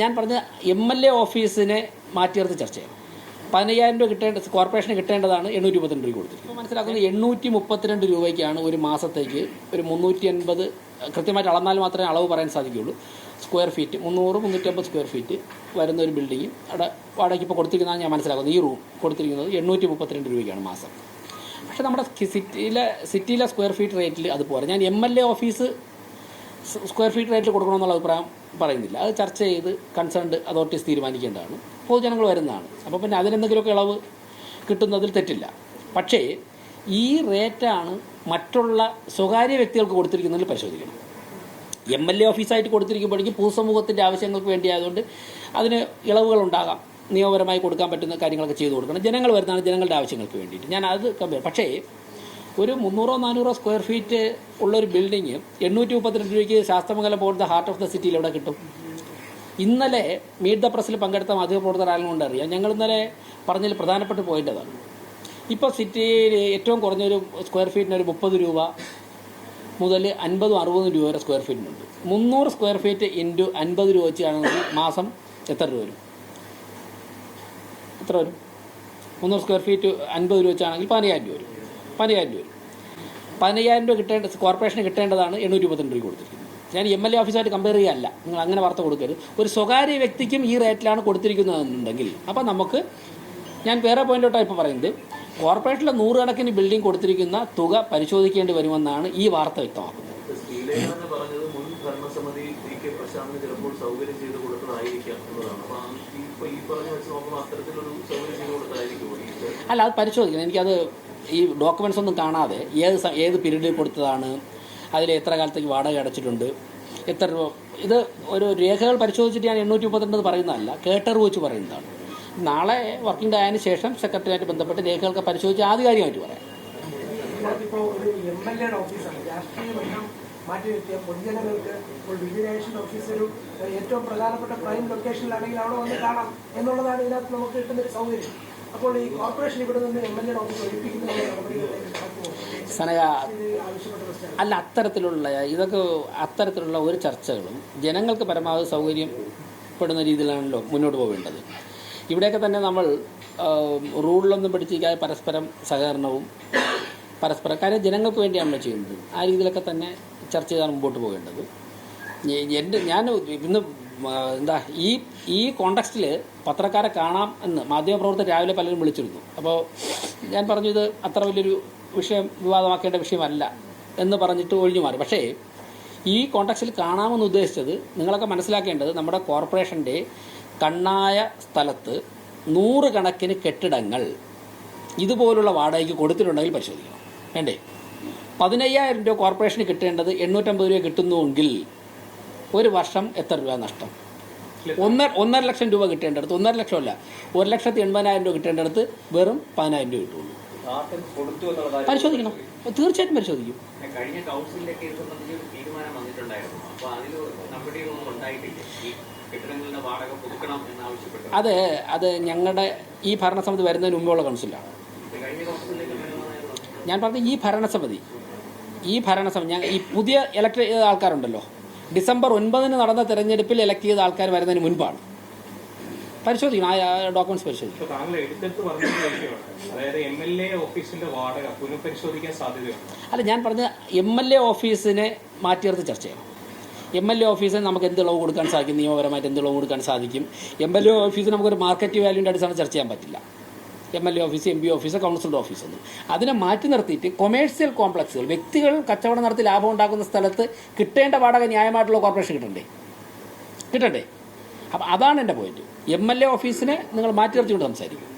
ഞാൻ പറഞ്ഞ M L A ഓഫീസിനെ മാറ്റി നിർത്തി ചർച്ച ചെയ്യാം. പതിനയ്യായിരം രൂപ കിട്ടേണ്ട കോർപ്പറേഷന് കിട്ടേണ്ടതാണ് എണ്ണൂറ്റി മുപ്പത്തിരണ്ട് രൂപ കൊടുത്തിരിക്കുന്നത് ഇപ്പോൾ മനസ്സിലാക്കുന്നത് എണ്ണൂറ്റി മുപ്പത്തിരണ്ട് രൂപയ്ക്കാണ് ഒരു മാസത്തേക്ക് ഒരു മുന്നൂറ്റി അൻപത് കൃത്യമായിട്ട് അളന്നാൽ മാത്രമേ അളവ് പറയാൻ സാധിക്കുകയുള്ളൂ. സ്ക്വയർ ഫീറ്റ് മുന്നൂറ് മുന്നൂറ്റമ്പത് സ്ക്വയർ ഫീറ്റ് വരുന്ന ഒരു ബിൽഡിംഗ് അവിടെ വാടകയ്ക്ക് ഇപ്പോൾ കൊടുത്തിരിക്കുന്നതാണ് ഞാൻ മനസ്സിലാക്കുന്നത്. ഈ റൂം കൊടുത്തിരിക്കുന്നത് എണ്ണൂറ്റി മുപ്പത്തിരണ്ട് രൂപയ്ക്കാണ് മാസം. പക്ഷേ നമ്മുടെ സിറ്റിയിലെ സിറ്റിയിലെ സ്ക്വയർ ഫീറ്റ് റേറ്റിൽ അത് പോരാ ഞാൻ M L A office square feet റേറ്റിൽ കൊടുക്കണമെന്നുള്ള അഭിപ്രായം പറയുന്നില്ല. അത് ചർച്ച ചെയ്ത് കൺസേൺഡ് അതോറിറ്റീസ് തീരുമാനിക്കേണ്ടതാണ്. പൊതുജനങ്ങൾ വരുന്നതാണ്. അപ്പോൾ പിന്നെ അതിനെന്തെങ്കിലുമൊക്കെ ഇളവ് കിട്ടുന്നതിൽ തെറ്റില്ല. പക്ഷേ ഈ റേറ്റാണ് മറ്റുള്ള സ്വകാര്യ വ്യക്തികൾക്ക് കൊടുത്തിരിക്കുന്നതിൽ പരിശോധിക്കണം. എം എൽ എ ഓഫീസായിട്ട് കൊടുത്തിരിക്കുമ്പോഴേക്കും പൊതുസമൂഹത്തിന്റെ ആവശ്യങ്ങൾക്ക് വേണ്ടി ആയതുകൊണ്ട് അതിന് ഇളവുകൾ ഉണ്ടാകാം. നിയമപരമായി കൊടുക്കാൻ പറ്റുന്ന കാര്യങ്ങളൊക്കെ ചെയ്തു കൊടുക്കണം. ജനങ്ങൾ വരുന്നതാണ് ജനങ്ങളുടെ ആവശ്യങ്ങൾക്ക് വേണ്ടിയിട്ട്. ഞാൻ അത് കമ്പയർ പക്ഷേ ഒരു മുന്നൂറോ നാനൂറോ സ്ക്വയർ ഫീറ്റ് ഉള്ളൊരു ബിൽഡിങ് എണ്ണൂറ്റി മുപ്പത്തിരണ്ട് രൂപയ്ക്ക് ശാസ്ത്രമംഗലം പോകുന്ന ഹാർട്ട് ഓഫ് ദ സിറ്റിയിൽ എവിടെ കിട്ടും? ഇന്നലെ മീറ്റ് ദ പ്രസിൽ പങ്കെടുത്ത മാധ്യമപ്രവർത്തകർ ആരും കൊണ്ട് അറിയാം? ഞങ്ങൾ ഇന്നലെ പറഞ്ഞതിൽ പ്രധാനപ്പെട്ട പോയിന്റ് അതാണ് ഇപ്പോൾ സിറ്റിയിൽ ഏറ്റവും കുറഞ്ഞൊരു സ്ക്വയർ ഫീറ്റിന് ഒരു മുപ്പത് രൂപ മുതൽ അൻപതും അറുപതും രൂപ വരെ സ്ക്വയർ ഫീറ്റിനുണ്ട് മുന്നൂറ് സ്ക്വയർ ഫീറ്റ് ഇന്റു അൻപത് രൂപ വെച്ചാണെങ്കിൽ മാസം എത്ര രൂപ വരും? എത്ര വരും? മുന്നൂറ് സ്ക്വയർ ഫീറ്റ് അൻപത് രൂപ വെച്ചാണെങ്കിൽ പതിനയ്യായിരം രൂപ വരും. പതിനയ്യായിരം രൂപ പതിനയ്യായിരം രൂപ കിട്ടേണ്ട കോർപ്പറേഷന് കിട്ടേണ്ടതാണ് എണ്ണൂറ്റി മുപ്പത്തിരണ്ട് രൂപ കൊടുത്തിരിക്കുന്നത്. ഞാൻ എം എൽ എ ഓഫീസായിട്ട് കമ്പയർ ചെയ്യല്ല നിങ്ങൾ അങ്ങനെ വാർത്ത കൊടുക്കരുത്. ഒരു സ്വകാര്യ വ്യക്തിക്കും ഈ റേറ്റിലാണ് കൊടുത്തിരിക്കുന്നതെന്നുണ്ടെങ്കിൽ അപ്പം നമുക്ക് ഞാൻ വേറെ പോയിന്റോട്ടാണ് ഇപ്പോൾ പറയുന്നത്. കോർപ്പറേഷനിലെ നൂറുകണക്കിന് ബിൽഡിംഗ് കൊടുത്തിരിക്കുന്ന തുക പരിശോധിക്കേണ്ടി വരുമെന്നാണ് ഈ വാർത്ത വ്യക്തമാക്കുന്നത്? അല്ല അത് പരിശോധിക്കണം. എനിക്കത് ഈ ഡോക്യുമെന്റ്സ് ഒന്നും കാണാതെ ഏത് ഏത് പീരീഡിൽ കൊടുത്തതാണ് അതിൽ എത്ര കാലത്തേക്ക് വാടക അടച്ചിട്ടുണ്ട് എത്ര രൂപ ഇത് ഒരു രേഖകൾ പരിശോധിച്ചിട്ട് ഞാൻ എണ്ണൂറ്റി മുപ്പത്തിരണ്ട് പറയുന്നതല്ല കേട്ടറിവ് വെച്ച് പറയുന്നതാണ്. നാളെ വർക്കിംഗ് ഡേ ആയതിനു ശേഷം സെക്രട്ടറിയായിട്ട് ബന്ധപ്പെട്ട് രേഖകളൊക്കെ പരിശോധിച്ച് ആധികാരികമായിട്ട് പറയാം. മാറ്റി ഏറ്റവും പ്രധാനപ്പെട്ട പ്രൈം ലൊക്കേഷനിലാണെങ്കിൽ അവിടെ വന്ന് കാണാം എന്നുള്ളതാണ് ഇതിനകത്ത് നമുക്ക് കിട്ടുന്ന ഒരു സൗകര്യം. അപ്പോൾ ഈ കോർപ്പറേഷൻ ഇവിടെ നിന്ന് എം എൽ എയുടെ ഓഫീസ് ഒഴിപ്പിക്കുന്നതിനുള്ള സനക അല്ല അത്തരത്തിലുള്ള ഇതൊക്കെ അത്തരത്തിലുള്ള ഒരു ചർച്ചകളും ജനങ്ങൾക്ക് പരമാവധി സൗകര്യപ്പെടുന്ന രീതിയിലാണല്ലോ മുന്നോട്ട് പോകേണ്ടത്. ഇവിടെയൊക്കെ തന്നെ നമ്മൾ റൂളിലൊന്നും പഠിച്ചിരിക്കാതെ പരസ്പരം സഹകരണവും പരസ്പരം കാര്യം ജനങ്ങൾക്ക് വേണ്ടിയാണല്ലോ ചെയ്യുന്നത്. ആ രീതിയിലൊക്കെ തന്നെ ചർച്ച ചെയ്താണ് മുമ്പോട്ട് പോകേണ്ടത്. എന്റെ ഞാൻ ഇന്ന് എന്താ ഈ ഈ കോണ്ടക്സ്റ്റിൽ പത്രക്കാരെ കാണാം എന്ന് മാധ്യമപ്രവർത്തകർ രാവിലെ പലരും വിളിച്ചിരുന്നു. അപ്പോൾ ഞാൻ പറഞ്ഞു ഇത് അത്ര വലിയൊരു വിഷയം വിവാദമാക്കേണ്ട വിഷയമല്ല എന്ന് പറഞ്ഞിട്ട് ഒഴിഞ്ഞു മാറി. പക്ഷേ ഈ കോണ്ടക്സ്റ്റിൽ കാണാമെന്ന് ഉദ്ദേശിച്ചത് നിങ്ങളൊക്കെ മനസ്സിലാക്കേണ്ടത് നമ്മുടെ കോർപ്പറേഷന്റെ കണ്ണായ സ്ഥലത്ത് നൂറുകണക്കിന് കെട്ടിടങ്ങൾ ഇതുപോലുള്ള വാടകയ്ക്ക് കൊടുത്തിട്ടുണ്ടെങ്കിൽ പരിശോധിക്കണം. വേണ്ടേ? പതിനയ്യായിരം രൂപ കോർപ്പറേഷന് കിട്ടേണ്ടത് എണ്ണൂറ്റമ്പത് രൂപ കിട്ടുന്നുവെങ്കിൽ ഒരു വർഷം എത്ര രൂപ നഷ്ടം? ഒന്നര ഒന്നര ലക്ഷം രൂപ കിട്ടേണ്ടടുത്ത് ഒന്നര ലക്ഷം അല്ല ഒരു ലക്ഷത്തി എൺപതിനായിരം രൂപ കിട്ടേണ്ടടുത്ത് വെറും പതിനായിരം രൂപ കിട്ടുള്ളൂ. പരിശോധിക്കണം. തീർച്ചയായിട്ടും പരിശോധിക്കും. കഴിഞ്ഞ കൗൺസിലിലൊക്കെ ഇത് സംബന്ധിച്ച് ഒരു തീരുമാനം വന്നിട്ടുണ്ടായിരുന്നു. അപ്പൊ അതിൽ നടപടികളൊന്നും ഉണ്ടായിട്ടില്ല. അത് അത് ഞങ്ങളുടെ ഈ ഭരണസമിതി വരുന്നതിന് മുമ്പുള്ള കൗൺസിലാണ്. ഞാൻ പറഞ്ഞത് ഈ ഭരണസമിതി ഈ ഭരണസമിതി ഞാൻ ഈ പുതിയ ഇലക്ട്രിക് ആൾക്കാരുണ്ടല്ലോ ഡിസംബർ ഒൻപതിന് നടന്ന തെരഞ്ഞെടുപ്പിൽ ഇലക്ട് ചെയ്ത ആൾക്കാർ വരുന്നതിന് മുൻപാണ്. പരിശോധിക്കണം. ആ ഡോക്യുമെന്റ്സ് പരിശോധിക്കും അല്ല ഞാൻ പറഞ്ഞ എം എൽ എ ഓഫീസിനെ മാറ്റിയെടുത്ത് ചർച്ച ചെയ്യണം. എം എൽ എ ഓഫീസിന് നമുക്ക് എന്ത് ഇളവ് കൊടുക്കാൻ സാധിക്കും? നിയമപരമായിട്ട് എന്ത് ഇളവ് കൊടുക്കാൻ സാധിക്കും? എം എൽ എ ഓഫീസിന് നമുക്കൊരു മാർക്കറ്റ് വാല്യൂന്റെ അടിസ്ഥാനം ചർച്ച ചെയ്യാൻ പറ്റില്ല. M L A office M P office councillor office ഒന്നും അതിനെ മാറ്റി നിർത്തിയിട്ട് കൊമേഴ്സ്യൽ കോംപ്ലക്സുകൾ വ്യക്തികൾ കച്ചവടം നടത്തി ലാഭം ഉണ്ടാക്കുന്ന സ്ഥലത്ത് കിട്ടേണ്ട വാടക ന്യായമായിട്ടുള്ള കോർപ്പറേഷൻ കിട്ടണ്ടേ? കിട്ടണ്ടേ? അപ്പം അതാണ് എന്റെ പോയിന്റ് എം എൽ എ ഓഫീസിനെ നിങ്ങൾ മാറ്റി നിർത്തിക്കൊണ്ട് സംസാരിക്കും.